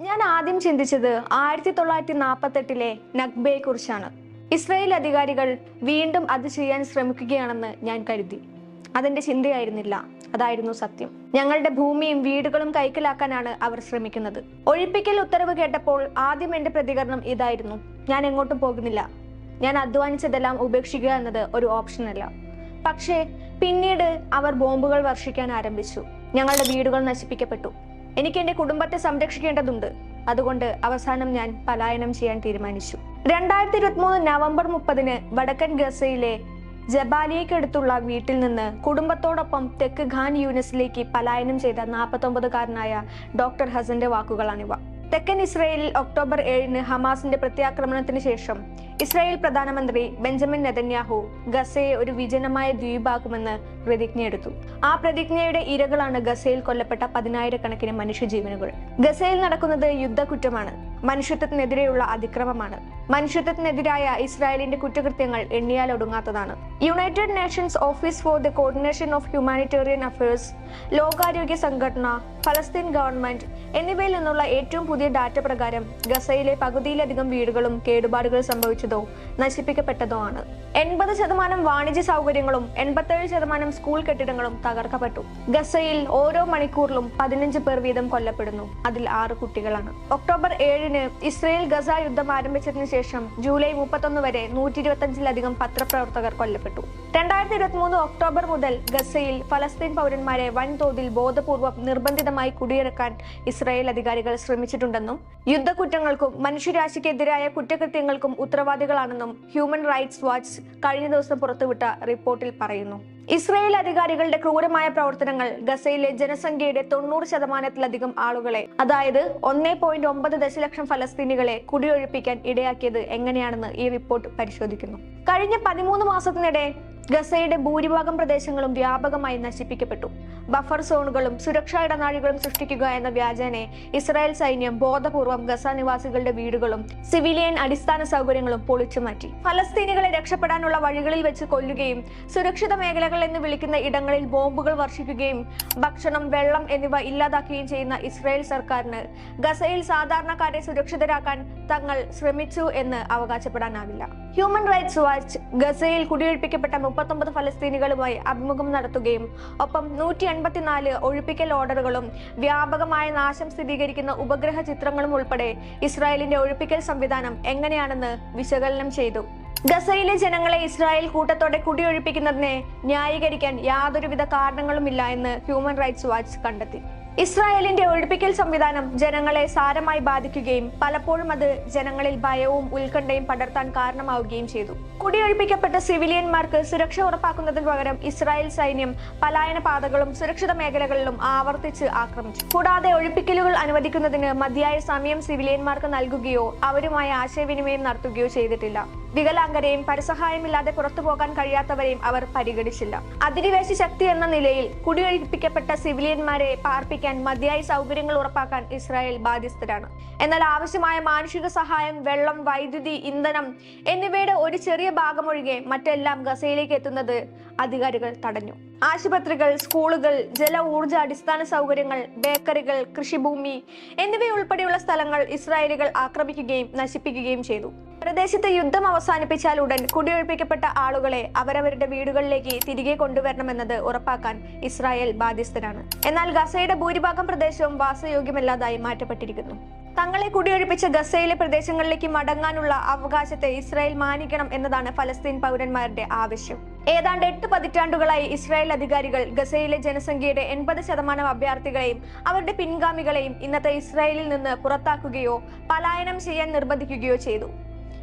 ഞാൻ ആദ്യം ചിന്തിച്ചത് ആയിരത്തി തൊള്ളായിരത്തി നാൽപ്പത്തെട്ടിലെ നഖ്ബയെ കുറിച്ചാണ് ഇസ്രായേൽ അധികാരികൾ വീണ്ടും അത് ചെയ്യാൻ ശ്രമിക്കുകയാണെന്ന് ഞാൻ കരുതി. അതെന്റെ ചിന്തയായിരുന്നില്ല. അതായിരുന്നു സത്യം. ഞങ്ങളുടെ ഭൂമിയും വീടുകളും കൈക്കലാക്കാനാണ് അവർ ശ്രമിക്കുന്നത്. ഒഴിപ്പിക്കൽ ഉത്തരവ് കേട്ടപ്പോൾ ആദ്യം എന്റെ പ്രതികരണം ഇതായിരുന്നു. ഞാൻ എങ്ങോട്ടും പോകുന്നില്ല. ഞാൻ അധ്വാനിച്ചതെല്ലാം ഉപേക്ഷിക്കുക എന്നത് ഒരു ഓപ്ഷനല്ല പക്ഷേ പിന്നീട് അവർ ബോംബുകൾ വർഷിക്കാൻ ആരംഭിച്ചു. ഞങ്ങളുടെ വീടുകൾ നശിപ്പിക്കപ്പെട്ടു. എനിക്ക് എന്റെ കുടുംബത്തെ സംരക്ഷിക്കേണ്ടതുണ്ട്. അതുകൊണ്ട് അവസാനം ഞാൻ പലായനം ചെയ്യാൻ തീരുമാനിച്ചു. രണ്ടായിരത്തി ഇരുപത്തിമൂന്ന് നവംബർ മുപ്പതിന് വടക്കൻ ഗസയിലെ ജബാലിയക്കടുത്തുള്ള വീട്ടിൽ നിന്ന് കുടുംബത്തോടൊപ്പം തെക്ക് ഖാൻ യൂനിസിലേക്ക് പലായനം ചെയ്ത നാൽപ്പത്തൊമ്പതുകാരനായ ഡോക്ടർ ഹസന്റെ വാക്കുകളാണിവ. തെക്കൻ ഇസ്രയേലിൽ ഒക്ടോബർ ഏഴിന് ഹമാസിന്റെ പ്രത്യാക്രമണത്തിന് ശേഷം ഇസ്രായേൽ പ്രധാനമന്ത്രി ബെഞ്ചമിൻ നെതന്യാഹു ഗസയെ ഒരു വിജനമായ ദ്വീപാക്കുമെന്ന് പ്രതിജ്ഞയെടുത്തു. ആ പ്രതിജ്ഞയുടെ ഇരകളാണ് ഗസയിൽ കൊല്ലപ്പെട്ട പതിനായിരക്കണക്കിന് മനുഷ്യജീവനുകൾ. ഗസയിൽ നടക്കുന്നത് യുദ്ധക്കുറ്റമാണ്. മനുഷ്യത്വത്തിനെതിരെയുള്ള അതിക്രമമാണ്. മനുഷ്യത്വത്തിനെതിരായ ഇസ്രായേലിന്റെ കുറ്റകൃത്യങ്ങൾ എണ്ണിയാൽ ഒടുങ്ങാത്തതാണ്. United Nations Office for the Coordination of Humanitarian Affairs ലോകാരോഗ്യ സംഘടന ഫലസ്തീൻ ഗവൺമെന്റ് എന്നിവയിൽ നിന്നുള്ള ഏറ്റവും പുതിയ ഡാറ്റ പ്രകാരം ഗസയിലെ പകുതിയിലധികം വീടുകളും കേടുപാടുകൾ സംഭവിച്ചതോ നശിപ്പിക്കപ്പെട്ടതോ ആണ് എൺപത് ശതമാനം വാണിജ്യ സൗകര്യങ്ങളും എൺപത്തേഴ് ശതമാനം സ്കൂൾ കെട്ടിടങ്ങളും തകർക്കപ്പെട്ടു. ഗസയിൽ ഓരോ മണിക്കൂറിലും പതിനഞ്ച് പേർ വീതം കൊല്ലപ്പെടുന്നു. അതിൽ ആറ് കുട്ടികളാണ്. ഒക്ടോബർ ഏഴിന് ഇസ്രയേൽ ഗസ യുദ്ധം ആരംഭിച്ചതിനു ശേഷം ജൂലൈ മുപ്പത്തൊന്ന് വരെ നൂറ്റി ഇരുപത്തഞ്ചിലധികം പത്രപ്രവർത്തകർ കൊല്ലപ്പെട്ടു. രണ്ടായിരത്തി ഇരുപത്തി മൂന്ന് ഒക്ടോബർ മുതൽ ഗസയിൽ ഫലസ്തീൻ പൗരന്മാരെ വൻതോതിൽ ബോധപൂർവം നിർബന്ധിതമായി കുടിയിറക്കാൻ ഇസ്രായേൽ അധികാരികൾ ശ്രമിച്ചിട്ടുണ്ടെന്നും യുദ്ധക്കുറ്റങ്ങൾക്കും മനുഷ്യരാശിക്കെതിരായ കുറ്റകൃത്യങ്ങൾക്കും ഉത്തരവാദികളാണെന്നും ഹ്യൂമൻ റൈറ്റ്സ് വാച്ച് കഴിഞ്ഞ ദിവസം പുറത്തുവിട്ട റിപ്പോർട്ടിൽ പറയുന്നു. ഇസ്രായേൽ അധികാരികളുടെ ക്രൂരമായ പ്രവർത്തനങ്ങൾ ഗസയിലെ ജനസംഖ്യയുടെ തൊണ്ണൂറ് ശതമാനത്തിലധികം ആളുകളെ അതായത് ഒന്നേ പോയിന്റ് ഒമ്പത് ദശലക്ഷം ഫലസ്തീനികളെ കുടിയൊഴിപ്പിക്കാൻ ഇടയാക്കിയത് എങ്ങനെയാണെന്ന് ഈ റിപ്പോർട്ട് പരിശോധിക്കുന്നു. കഴിഞ്ഞ പതിമൂന്ന് മാസത്തിനിടെ ഗസയുടെ ഭൂരിഭാഗം പ്രദേശങ്ങളും വ്യാപകമായി നശിപ്പിക്കപ്പെട്ടു. ബഫർ സോണുകളും സുരക്ഷാ ഇടനാഴികളും സൃഷ്ടിക്കുക എന്ന വ്യാജേനെ ഇസ്രായേൽ സൈന്യം ബോധപൂർവം ഗസ നിവാസികളുടെ വീടുകളും സിവിലിയൻ അടിസ്ഥാന സൗകര്യങ്ങളും പൊളിച്ചു മാറ്റി. ഫലസ്തീനികളെ രക്ഷപ്പെടാനുള്ള വഴികളിൽ വെച്ച് കൊല്ലുകയും സുരക്ഷിത മേഖലകൾ എന്ന് വിളിക്കുന്ന ഇടങ്ങളിൽ ബോംബുകൾ വർഷിക്കുകയും ഭക്ഷണം വെള്ളം എന്നിവ ഇല്ലാതാക്കുകയും ചെയ്യുന്ന ഇസ്രായേൽ സർക്കാരിന് ഗസയിൽ സാധാരണക്കാരെ സുരക്ഷിതരാക്കാൻ തങ്ങൾ ശ്രമിച്ചു എന്ന് അവകാശപ്പെടാനാവില്ല. ഹ്യൂമൻ റൈറ്റ്സ് വാച്ച് ഗസയിൽ കുടിയൊഴിപ്പിക്കപ്പെട്ട മുപ്പത്തൊമ്പത് ഫലസ്തീനികളുമായി അഭിമുഖം നടത്തുകയും ഒപ്പം നൂറ്റി എൺപത്തിനാല് ഒഴിപ്പിക്കൽ ഓർഡറുകളും വ്യാപകമായ നാശം സ്ഥിരീകരിക്കുന്ന ഉപഗ്രഹ ചിത്രങ്ങളും ഉൾപ്പെടെ ഇസ്രായേലിന്റെ ഒഴിപ്പിക്കൽ സംവിധാനം എങ്ങനെയാണെന്ന് വിശകലനം ചെയ്തു. ഗസയിലെ ജനങ്ങളെ ഇസ്രായേൽ കൂട്ടത്തോടെ കുടിയൊഴിപ്പിക്കുന്നതിനെ ന്യായീകരിക്കാൻ യാതൊരുവിധ കാരണങ്ങളുമില്ല എന്ന് ഹ്യൂമൻ റൈറ്റ്സ് വാച്ച് കണ്ടെത്തി. ഇസ്രായേലിന്റെ ഒഴിപ്പിക്കൽ സംവിധാനം ജനങ്ങളെ സാരമായി ബാധിക്കുകയും പലപ്പോഴും അത് ജനങ്ങളിൽ ഭയവും ഉത്കണ്ഠയും പടർത്താൻ കാരണമാവുകയും ചെയ്തു. കുടിയൊഴിപ്പിക്കപ്പെട്ട സിവിലിയന്മാർക്ക് സുരക്ഷ ഉറപ്പാക്കുന്നതിന് പകരം ഇസ്രായേൽ സൈന്യം പലായന പാതകളും സുരക്ഷിത മേഖലകളിലും ആവർത്തിച്ച് ആക്രമിച്ചു. കൂടാതെ ഒഴിപ്പിക്കലുകൾ അനുവദിക്കുന്നതിന് മതിയായ സമയം സിവിലിയന്മാർക്ക് നൽകുകയോ അവരുമായി ആശയവിനിമയം നടത്തുകയോ ചെയ്തിട്ടില്ല. വികലാംഗരെയും പരസഹായമില്ലാതെ പുറത്തു പോകാൻ കഴിയാത്തവരെയും അവർ പരിഗണിച്ചില്ല. അധിനിവേശ ശക്തി എന്ന നിലയിൽ കുടിയൊഴിപ്പിക്കപ്പെട്ട സിവിലിയന്മാരെ പാർപ്പിക്കാൻ മതിയായ സൗകര്യങ്ങൾ ഉറപ്പാക്കാൻ ഇസ്രായേൽ ബാധ്യസ്ഥരാണ്. എന്നാൽ ആവശ്യമായ മാനുഷിക സഹായം വെള്ളം വൈദ്യുതി ഇന്ധനം എന്നിവയുടെ ഒരു ചെറിയ ഭാഗമൊഴികെ മറ്റെല്ലാം ഗസയിലേക്ക് എത്തുന്നത് അധികാരികൾ തടഞ്ഞു. ആശുപത്രികൾ സ്കൂളുകൾ ജല ഊർജ അടിസ്ഥാന സൗകര്യങ്ങൾ ബേക്കറികൾ കൃഷിഭൂമി എന്നിവയുൾപ്പെടെയുള്ള സ്ഥലങ്ങൾ ഇസ്രായേലികൾ ആക്രമിക്കുകയും നശിപ്പിക്കുകയും ചെയ്തു. പ്രദേശത്ത് യുദ്ധം അവസാനിപ്പിച്ചാൽ ഉടൻ കുടിയൊഴിപ്പിക്കപ്പെട്ട ആളുകളെ അവരവരുടെ വീടുകളിലേക്ക് തിരികെ കൊണ്ടുവരണമെന്നത് ഉറപ്പാക്കാൻ ഇസ്രായേൽ ബാധ്യസ്ഥരാണ് എന്നാൽ ഗസയുടെ ഭൂരിഭാഗം പ്രദേശവും വാസയോഗ്യമല്ലാതായി മാറ്റപ്പെട്ടിരിക്കുന്നു. തങ്ങളെ കുടിയൊഴിപ്പിച്ച ഗസയിലെ പ്രദേശങ്ങളിലേക്ക് മടങ്ങാനുള്ള അവകാശത്തെ ഇസ്രായേൽ മാനിക്കണം എന്നതാണ് ഫലസ്തീൻ പൗരന്മാരുടെ ആവശ്യം. ഏതാണ്ട് എട്ട് പതിറ്റാണ്ടുകളായി ഇസ്രായേൽ അധികാരികൾ ഗസയിലെ ജനസംഖ്യയുടെ എൺപത് ശതമാനം അഭയാർത്ഥികളെയും അവരുടെ പിൻഗാമികളെയും ഇന്നത്തെ ഇസ്രായേലിൽ നിന്ന് പുറത്താക്കുകയോ പലായനം ചെയ്യാൻ നിർബന്ധിക്കുകയോ ചെയ്തു.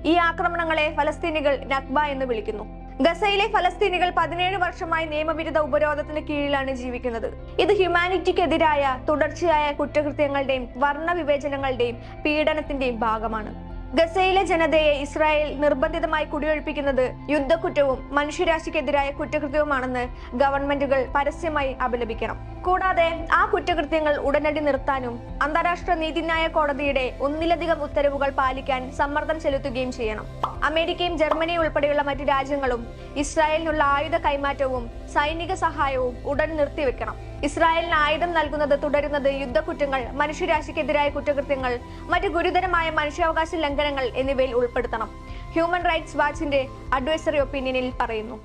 ഈ ആക്രമണങ്ങളെ ഫലസ്തീനികൾ നക്ബ എന്ന് വിളിക്കുന്നു. ഗസയിലെ ഫലസ്തീനികൾ പതിനേഴ് വർഷമായി നിയമവിരുദ്ധ ഉപരോധത്തിന് കീഴിലാണ് ജീവിക്കുന്നത്. ഇത് ഹ്യൂമാനിറ്റിക്കെതിരായ തുടർച്ചയായ കുറ്റകൃത്യങ്ങളുടെയും വർണ വിവേചനങ്ങളുടെയും പീഡനത്തിന്റെയും ഭാഗമാണ്. ഗസയിലെ ജനതയെ ഇസ്രായേൽ നിർബന്ധിതമായി കുടിയൊഴിപ്പിക്കുന്നത് യുദ്ധക്കുറ്റവും മനുഷ്യരാശിക്കെതിരായ കുറ്റകൃത്യവുമാണെന്ന് ഗവൺമെന്റുകൾ പരസ്യമായി അപലപിക്കണം. കൂടാതെ ആ കുറ്റകൃത്യങ്ങൾ ഉടനടി നിർത്താനും അന്താരാഷ്ട്ര നീതിന്യായ കോടതിയുടെ ഒന്നിലധികം ഉത്തരവുകൾ പാലിക്കാൻ സമ്മർദ്ദം ചെലുത്തുകയും ചെയ്യണം. അമേരിക്കയും ജർമ്മനിയും ഉൾപ്പെടെയുള്ള മറ്റു രാജ്യങ്ങളും ഇസ്രായേലിനുള്ള ആയുധ കൈമാറ്റവും സൈനിക സഹായവും ഉടൻ നിർത്തിവെക്കണം. ഇസ്രായേലിന് ആയുധം നൽകുന്നത് തുടരുന്നത് യുദ്ധക്കുറ്റങ്ങൾ മനുഷ്യരാശിക്കെതിരായ കുറ്റകൃത്യങ്ങൾ മറ്റു ഗുരുതരമായ മനുഷ്യാവകാശ ലംഘനങ്ങൾ എന്നിവയിൽ ഉൾപ്പെടുത്തണം. ഹ്യൂമൻ റൈറ്റ്സ് വാച്ചിന്റെ അഡ്വൈസറി ഒപ്പീനിയനിൽ പറയുന്നു.